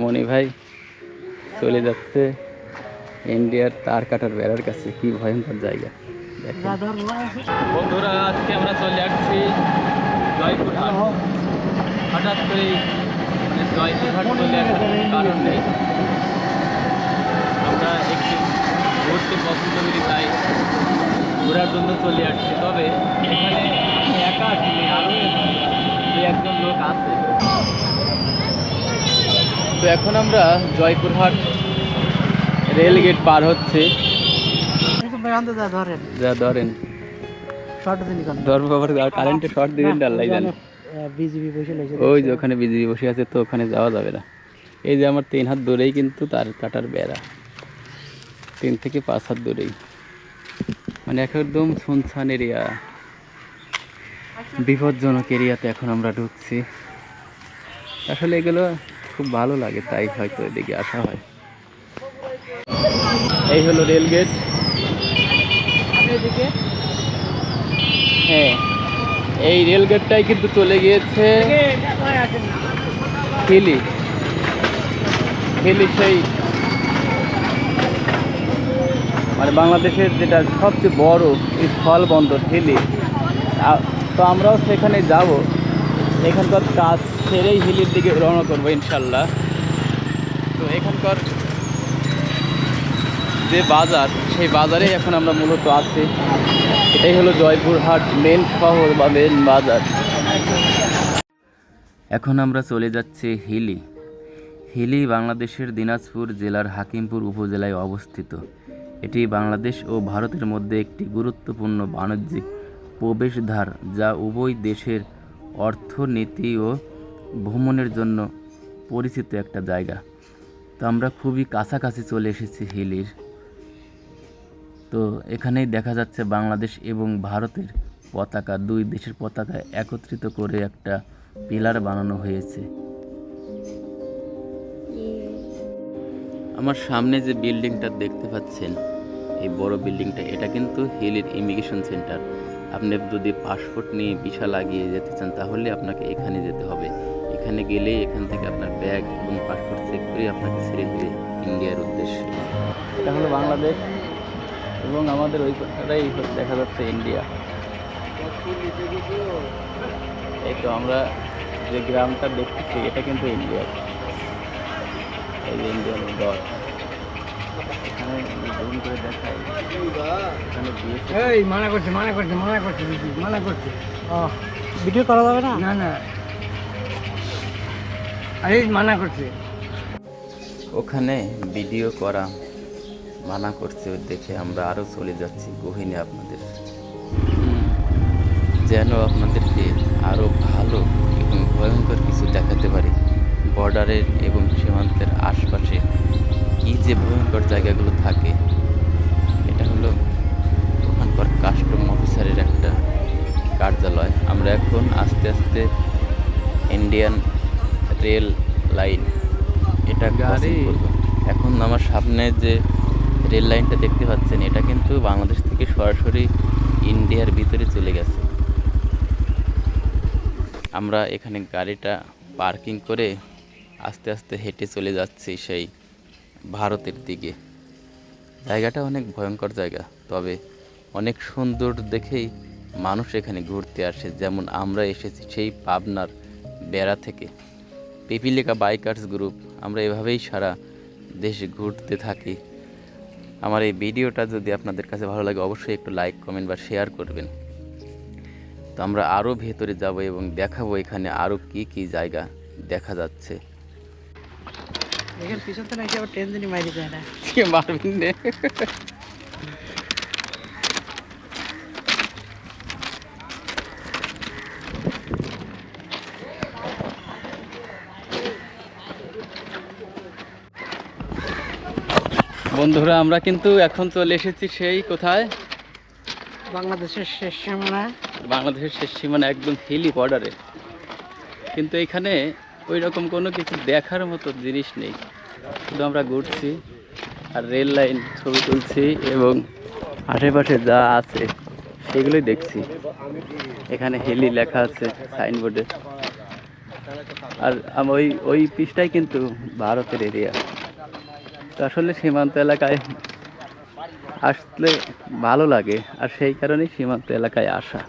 মনি ভাই চলে যাচ্ছে ইন্ডিয়ার তার কাটার বেড়ার কাছে। কি ভয়ঙ্কর জায়গা। বন্ধুরা, আজকে আমরা চলে আসছি জয়পুরহাট। হঠাৎ করে মানে জয়পুরহাট চলে আসার কারণ নেই। আমরা একটু ঘুরতে পছন্দ করি, তাই ঘোরার জন্য চলে আসছি। তবে এখানে একা আসিনি আরও একজন লোক আছে। তো এখন আমরা জয়পুরহাট রেল গেট পার হচ্ছে। যা ধরেন। শর্ট দিন ধরবো আবার কারেন্টে শর্ট দিবেন আল্লাহ জানে। বিজিবি বসে ওই যে ওখানে বসে আছে তো ওখানে যাওয়া যাবে না। এই যে আমার তিন হাত দূরেই কিন্তু তার কাটার বেড়া। তিন থেকে পাঁচ হাত দূরেই। মানে একদম শুনশান এরিয়া। বিপজ্জনক এরিয়াতে এখন আমরা ঢুকছি। আসলে এগুলো খুব ভালো লাগে, তাই হয়তো এদিকে আসা হয়। এই হলো রেল গেট। হ্যাঁ এই রেল গেটটাই কিন্তু চলে গিয়েছে হিলি। হিলি সেই মানে বাংলাদেশের যেটা সবচেয়ে বড় স্থল বন্দর হিলি তো আমরাও সেখানে যাব। এখানকার কাজ সেরেই হিলির দিকে রওনা করব ইনশাল্লাহ। তো এখানকার যে বাজার, সেই বাজারেই এখন আমরা মূলত আছি। এটাই হলো জয়পুরহাট মেন শহর বা মেন বাজার। এখন আমরা চলে যাচ্ছি হিলি। হিলি বাংলাদেশের দিনাজপুর জেলার হাকিমপুর উপজেলায় অবস্থিত। এটি বাংলাদেশ ও ভারতের মধ্যে একটি গুরুত্বপূর্ণ বাণিজ্যিক প্রবেশদ্বার, যা উভয় দেশের অর্থনীতি ও ভ্রমণের জন্য পরিচিত একটা জায়গা। তো আমরা খুবই কাছাকাছি চলে এসেছি হিলির। তো এখানেই দেখা যাচ্ছে বাংলাদেশ এবং ভারতের পতাকা, দুই দেশের পতাকা একত্রিত করে একটা পিলার বানানো হয়েছে। আমার সামনে যে বিল্ডিংটা দেখতে পাচ্ছেন, এই বড় বিল্ডিংটা, এটা কিন্তু হিলির ইমিগ্রেশন সেন্টার। আপনি যদি পাসপোর্ট নিয়ে ভিসা লাগিয়ে যেতে চান, তাহলে আপনাকে এখানে যেতে হবে। এখানে গেলেই এখান থেকে আপনার ব্যাগ এবং পাসপোর্ট চেক করে আপনাকে ছেড়ে দেবে ইন্ডিয়ার উদ্দেশ্যে। এটা হলো বাংলাদেশ এবং আমাদের ওই পাশটাই দেখা যাচ্ছে ইন্ডিয়া। এই তো আমরা যে গ্রামটা দেখতেছি এটা কিন্তু ইন্ডিয়া। এই যে ইন্ডিয়ান ডট এখানে জুম করে দেখাই। এখানে এই মানা করছে মানা করছে মানা করছে মানা করছে। ও ভিডিও করা যাবে না? না না। মানা করছে। ওখানে ভিডিও করা, মানা করছে, দেখে আমরা আরও চলে যাচ্ছি, গহিনে আপনাদের। যেন আপনাদেরকে আরও ভালো এবং ভয়ঙ্কর কিছু দেখাতে পারি। বর্ডারের এবং সীমান্তের আশপাশে কী যে ভয়ঙ্কর জায়গাগুলো থাকে, এটা হলো ওখানকার কাস্টম অফিসারের একটা কার্যালয়। আমরা এখন আস্তে আস্তে ইন্ডিয়ান রেল লাইন। এটা গাড়ি। এখন আমার সামনে যে রেল লাইনটা দেখতে পাচ্ছেন এটা কিন্তু বাংলাদেশ থেকে সরাসরি ইন্ডিয়ার ভিতরে চলে গেছে। আমরা এখানে গাড়িটা পার্কিং করে আস্তে আস্তে হেঁটে চলে যাচ্ছি সেই ভারতের দিকে। জায়গাটা অনেক ভয়ঙ্কর জায়গা তবে অনেক সুন্দর দেখেই মানুষ এখানে ঘুরতে আসে। যেমন আমরা এসেছি সেই পাবনার বেড়া থেকে। পিপিলিকা বাইকার্স গ্রুপ আমরা এভাবেই সারা দেশে ঘুরতে থাকি। আমার এই ভিডিওটা যদি আপনাদের কাছে ভালো লাগে অবশ্যই একটু লাইক কমেন্ট বা শেয়ার করবেন। তো আমরা আরও ভেতরে যাব এবং দেখাবো এখানে আরও কি কি জায়গা দেখা যাচ্ছে। এখানে পিছন নাকি আবার টেনশনই মারি যায় না। কে মারবেন বন্ধুরা আমরা কিন্তু এখন চলে এসেছি সেই কোথায়? বাংলাদেশের শেষ সীমানা বাংলাদেশের শেষ সীমানা একদম হিলি বর্ডারে কিন্তু এখানে ওই রকম কোনো কিছু দেখার মতো জিনিস নেই। শুধু আমরা ঘুরছি আর রেল লাইন ছবি তুলছি এবং আশেপাশে যা আছে সেগুলোই দেখছি। এখানে হিলি লেখা আছে সাইনবোর্ডে। আর ওই ওই পিসটাই কিন্তু ভারতের এরিয়া তো আসলে সীমান্ত এলাকায় আসলে ভালো লাগে আর সেই কারণেই সীমান্ত এলাকায় আসা।